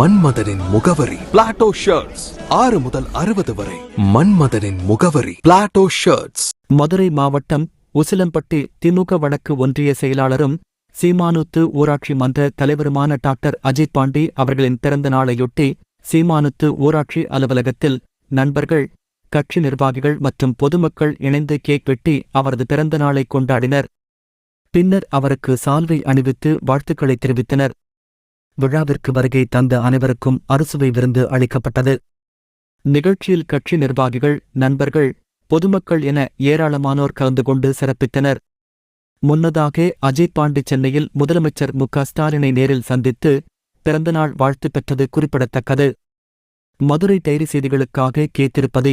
மன்மதனின் முகவரி. Plato shirts ஆறு முதல் அறுபது வரை. மன்மதனின் முகவரி. பிளாட்டோ ஷர்ட்ஸ் மதுரை மாவட்டம் உசிலம்பட்டி திமுக வழக்கு ஒன்றிய செயலாளரும் சீமானுத்து ஊராட்சி மன்ற தலைவருமான டாக்டர் அஜித் பாண்டி அவர்களின் பிறந்த நாளையொட்டி சீமானுத்து ஊராட்சி அலுவலகத்தில் நண்பர்கள் கட்சி நிர்வாகிகள் மற்றும் பொதுமக்கள் இணைந்து கேக் வெட்டி அவரது பிறந்த நாளை கொண்டாடினர். பின்னர் அவருக்கு சால்வை அணிவித்து வாழ்த்துக்களை தெரிவித்தனர். விழாவிற்கு வருகை தந்த அனைவருக்கும் அறுசுவை விருந்து அளிக்கப்பட்டது நிகழ்ச்சியில் கட்சி நிர்வாகிகள் நண்பர்கள் பொதுமக்கள் என ஏராளமானோர் கலந்து கொண்டு சிறப்பித்தனர் முன்னதாக அஜித் பாண்டி சென்னையில் முதலமைச்சர் மு க ஸ்டாலினை நேரில் சந்தித்து பிறந்தநாள் வாழ்த்து பெற்றது குறிப்பிடத்தக்கது மதுரை டைரி செய்திகளுக்காக கேத்திருப்பது